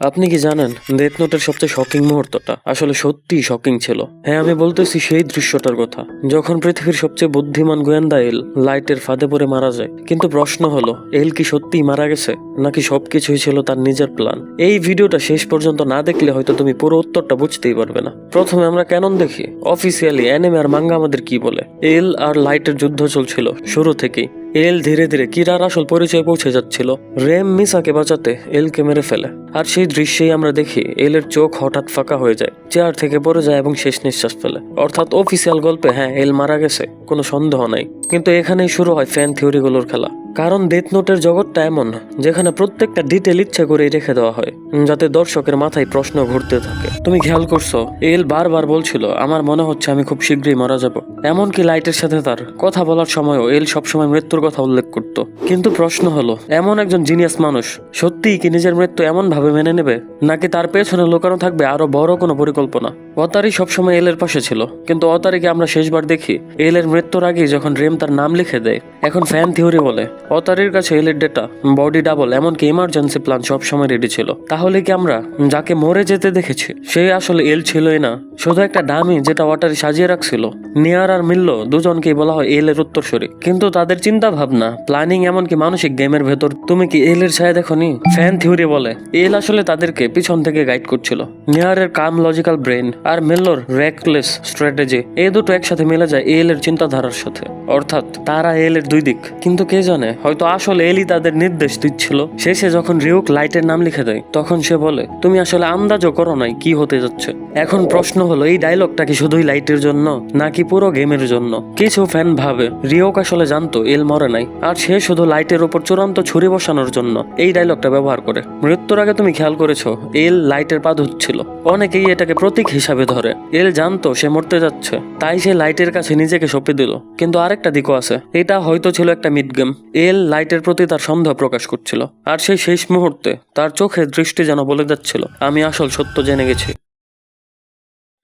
আপনি কি জানেন ডেথ নোটের সবচেয়ে শকিং মুহূর্তটা? আসলে সত্যিই শকিং ছিল। হ্যাঁ আমি বলতেছি সেই দৃশ্যটার কথা। যখন পৃথিবীর সবচেয়ে বুদ্ধিমান গোয়েন্দা এল লাইটের ফাঁদে পড়ে মারা যায়, কিন্তু প্রশ্ন হলো, এল কি সত্যিই মারা গেছে? নাকি সবকিছুই ছিল তার নিজের প্ল্যান এই ভিডিওটা শেষ পর্যন্ত না দেখলে হয়তো তুমি পুরো উত্তরটা বুঝতেই পারবে না। প্রথমে আমরা ক্যানন দেখি। অফিসিয়ালি অ্যানিমে আর মাঙ্গা আমাদের কি বলে? এল আর লাইটের যুদ্ধ চলছিল শুরু থেকেই। এল ধীরে ধীরে কিরার আসল পরিচয় পৌঁছে যাচ্ছিল। রেম মিসাকে বাঁচাতে এলকে মেরে ফেলে। আর সেই দৃশ্যেই আমরা দেখি এলের চোখ হঠাৎ ফাঁকা হয়ে যায়, চেয়ার থেকে পড়ে যায় এবং শেষ নিঃশ্বাস ফেলে। অর্থাৎ অফিসিয়াল গল্পে হ্যাঁ এল মারা গেছে, কোনো সন্দেহ নাই। কিন্তু এখানেই শুরু হয় ফ্যান থিওরিগুলোর খেলা। কারণ ডেথ নোটের জগৎটা এমন, যেখানে প্রত্যেকটা ডিটেল ইচ্ছে করেই রেখে দেওয়া হয়, যাতে দর্শকের মাথায় প্রশ্ন ঘুরতে থাকে। তুমি খেয়াল করছ, এল বারবার বলছিল, আমার মনে হচ্ছে আমি খুব শীঘ্রই মারা যাব। এমনকি লাইটের সাথে তার কথা বলার সময়ও এল সবসময় মৃত্যুর কথা উল্লেখ করত। কিন্তু প্রশ্ন হলো, এমন একজন জিনিয়াস মানুষ সত্যিই কি নিজের মৃত্যু এমন ভাবে মেনে নেবে? নাকি তার পেছনে লোকানো থাকবে আরও বড় কোনো পরিকল্পনা? অতারি সবসময় এলের পাশে ছিল, কিন্তু অতারিকে আমরা শেষবার দেখি, এলের মৃত্যুর আগে যখন রেম তার নাম লিখে দেয়, এখন ফ্যান থিওরি বলে। অতারির কাছে এলের ডেটা বডি ডাবল এমনকি ইমার্জেন্সি প্ল্যান সবসময় রেডি ছিল। তাহলে কি আমরা, যাকে মরে যেতে দেখেছি, সে আসলে এল ছিলই না। শুধু একটা ডামি যেটা ওয়াটারি সাজিয়ে রাখছিল। নিয়ার আর মিলল দুজনকেই বলা হয় এল এর উত্তরসূরি। কিন্তু তাদের চিন্তা ভাবনা প্ল্যানিং এমনকি মানসিক গেমের ভেতর, তুমি কি এলের ছায়া দেখনি? ফ্যান থিওরি বলে, এল আসলে তাদেরকে পিছন থেকে গাইড করছিল। নিয়ারের কাম লজিক্যাল ব্রেন আর মিল্লোর র্যাকলেস স্ট্র্যাটেজি এই দুটো একসাথে মিলে যায় এল এর চিন্তাধারার সাথে। অর্থাৎ তারা এল এর দুই দিক। কিন্তু কে জানে, হয়তো আসলে এলই তাদের নির্দেশ দিচ্ছিল। শেষে যখন রিউক লাইটের নাম লিখে দেয়, তখন সে বলে, তুমি আসলে আন্দাজও করো নাই কি হতে যাচ্ছে? এখন প্রশ্ন হলো, এই ডায়লগটা কি শুধুই লাইটের জন্য, নাকি পুরো গেমের জন্য? কিছু ফ্যান ভাবে রিওক আসলে জানতো এল মরে নাই, আর সে শুধু লাইটের উপর চূড়ান্ত ছুরি বসানোর জন্য এই ডায়লগটা ব্যবহার করে। মৃত্যুর আগে তুমি খেয়াল করেছ, এল লাইটের পা ধুচ্ছিল। অনেকেই এটাকে প্রতীক হিসাবে ধরে। এল জানতো সে মরতে যাচ্ছে। তাই সে লাইটের কাছে নিজেকে সঁপে দিল। কিন্তু আরেকটা দিকও আছে। এটা হয়তো ছিল একটা মিড গেম এল লাইটের প্রতি তার সন্দেহ প্রকাশ করছিল। আর সেই শেষ মুহূর্তে তার চোখে দৃষ্টি যেন বলে যাচ্ছিল, আমি আসল সত্য জেনে গেছি।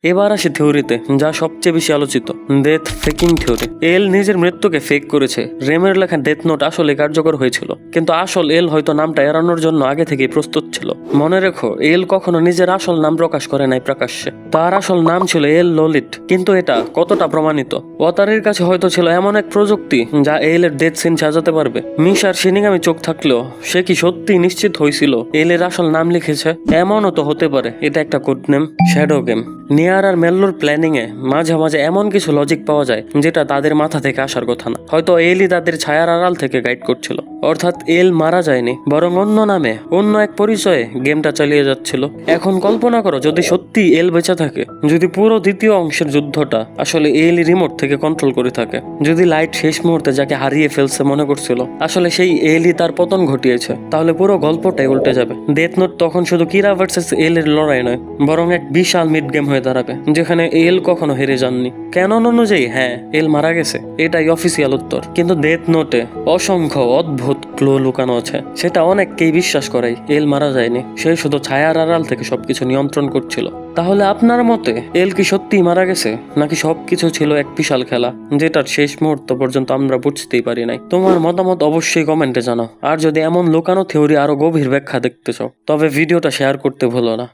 এবার আসি থিওরিতে, যা সবচেয়ে বেশি আলোচিত ডেথ ফেকিং থিওরি এল নিজের মৃত্যুকে ফেক করেছে। রেমের লেখা ডেথ নোট আসলে কার্যকর হয়েছিল। কিন্তু আসল এল হয়তো নামটা এড়ানোর জন্য আগে থেকেই প্রস্তুত ছিল। মনে রেখো এল কখনো নিজের আসল নাম প্রকাশ করে নাই প্রকাশ্যে। তার আসল নাম ছিল এল ললিট কিন্তু এটা কতটা প্রমাণিত? ওয়াতারির কাছে হয়তো ছিল এমন এক প্রযুক্তি, যা এল এর ডেথ সিন সাজাতে পারবে। মিশার সিনিগামি চোখ থাকলেও, সে কি সত্যি নিশ্চিত হয়েছিল? এল এর আসল নাম লিখেছে, এমনও তো হতে পারে, এটা একটা code name shadow game Near আর মেল্লোর প্ল্যানিং এ মাঝে মাঝে এমন কিছু লজিক পাওয়া যায় যেটা তাদের মাথা থেকে আসার কথা না। হয়তো এলই তাদের ছায়ার আড়াল থেকে গাইড করছিল। অর্থাৎ এল মারা যায়নি, বরং অন্য নামে, অন্য এক পরিচয়ে গেমটা চালিয়ে যাচ্ছিল। এখন কল্পনা করো, যদি সত্যি এল বেঁচে থাকে, যদি পুরো দ্বিতীয় অংশের যুদ্ধটা আসলে এল রিমোট থেকে কন্ট্রোল করে থাকে, যদি লাইট শেষ মুহূর্তে যাকে হারিয়ে ফেলছে মনে করছিল, আসলে সেই এলই তার পতন ঘটিয়েছে, তাহলে পুরো গল্পটাই উল্টে যাবে। ডেথ নোট তখন শুধু কিরা ভার্সেস এল এর লড়াই নয়, বরং এক বিশাল মিড গেম হয়ে দাঁড়াবে, যেখানে এল কখনো হেরে যাননি। কেন অনুযায়ী হ্যাঁ এল মারা গেছে, এটাই অফিসিয়াল উত্তর। কিন্তু ডেথ নোটে অসংখ্য অদ্ভুত ক্লো লুকানো আছে, সেটা অনেককেই বিশ্বাস করাই এল মারা যায়নি। সে শুধু ছায়ার আড়াল থেকে সবকিছু নিয়ন্ত্রণ করছিল। তাহলে আপনার মতে এল কি সত্যিই মারা গেছে, নাকি সবকিছু ছিল এক বিশাল খেলা, যেটার শেষ মুহূর্ত পর্যন্ত আমরা বুঝতেই পারি নাই? তোমার মতামত অবশ্যই কমেন্টে জানাও। আর যদি এমন লুকানো থিওরি আরও গভীর ব্যাখ্যা দেখতে চাও, তবে ভিডিওটা শেয়ার করতে ভুলো না।